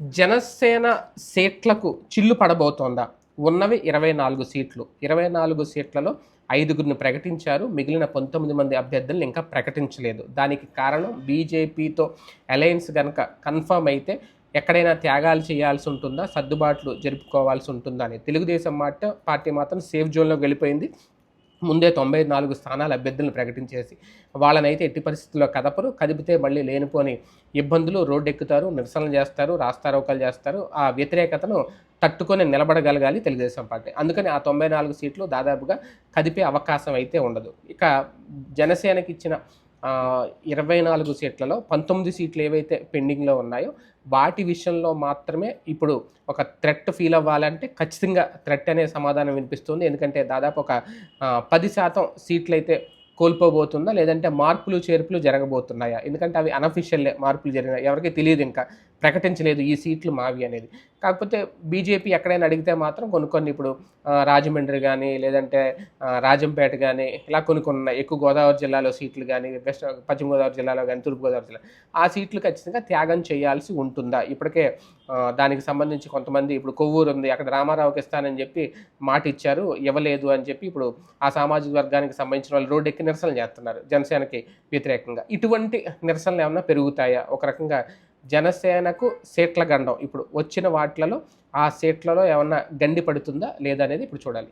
జనసేన సీట్లకు చిల్లు పడబోతోందా? ఉన్నవి ఇరవై నాలుగు సీట్లు. ఇరవై నాలుగు సీట్లలో ఐదుగురిని ప్రకటించారు. మిగిలిన పంతొమ్మిది మంది అభ్యర్థులను ఇంకా ప్రకటించలేదు. దానికి కారణం బీజేపీతో అలయన్స్ కనుక కన్ఫర్మ్ అయితే ఎక్కడైనా త్యాగాలు చేయాల్సి ఉంటుందా? సర్దుబాట్లు జరుపుకోవాల్సి ఉంటుందా అని. తెలుగుదేశం మాట పార్టీ మాత్రం సేఫ్ జోన్లోకి వెళ్ళిపోయింది. ముందే తొంభై నాలుగు స్థానాల అభ్యర్థులను ప్రకటించేసి వాళ్ళనైతే ఎట్టి పరిస్థితుల్లో కదపరు. కదిపితే మళ్ళీ లేనిపోని ఇబ్బందులు రోడ్డు ఎక్కుతారు నిరసనలు చేస్తారు రాస్తారోకాలు చేస్తారు. ఆ వ్యతిరేకతను తట్టుకొని నిలబడగలగాలి తెలుగుదేశం పార్టీ. అందుకని ఆ తొంభై నాలుగు సీట్లు దాదాపుగా కదిపే అవకాశం అయితే ఉండదు. ఇక జనసేనకి ఇచ్చిన ఇరవై నాలుగు సీట్లలో పంతొమ్మిది సీట్లు ఏవైతే పెండింగ్లో ఉన్నాయో వాటి విషయంలో మాత్రమే ఇప్పుడు ఒక థ్రెట్ ఫీల్ అవ్వాలంటే ఖచ్చితంగా థ్రెట్ అనే సమాధానం వినిపిస్తుంది. ఎందుకంటే దాదాపు ఒక పది శాతం సీట్లు అయితే కోల్పోబోతుందా లేదంటే మార్పులు చేర్పులు జరగబోతున్నాయా? ఎందుకంటే అవి అనఫిషియల్లే మార్పులు జరిగినాయి. ఎవరికి తెలియదు ఇంకా. ప్రకటించలేదు ఈ సీట్లు మావి అనేది. కాకపోతే బీజేపీ ఎక్కడైనా అడిగితే మాత్రం కొన్ని కొన్ని ఇప్పుడు రాజమండ్రి కానీ లేదంటే రాజంపేట కానీ ఇలా కొన్ని కొన్ని ఉన్నాయి ఎక్కువ గోదావరి జిల్లాలో సీట్లు కానీ వెస్ట్ పశ్చిమ గోదావరి జిల్లాలో కానీ తూర్పు గోదావరి జిల్లా ఆ సీట్లు ఖచ్చితంగా త్యాగం చేయాల్సి ఉంటుందా? ఇప్పటికే దానికి సంబంధించి కొంతమంది ఇప్పుడు కొవ్వూరు ఉంది అక్కడ రామారావుకి ఇస్తానని చెప్పి మాట ఇచ్చారు ఇవ్వలేదు అని చెప్పి ఇప్పుడు ఆ సామాజిక వర్గానికి సంబంధించిన వాళ్ళు రోడ్ ఎక్కి నిరసనలు చేస్తున్నారు జనసేనకి వ్యతిరేకంగా. ఇటువంటి నిరసనలు ఏమైనా పెరుగుతాయా? ఒక రకంగా జనసేనకు సీట్ల గండం. ఇప్పుడు వచ్చిన వాటిలలో ఆ సీట్లలో ఏమన్నా గండి పడుతుందా లేదా అనేది ఇప్పుడు చూడాలి.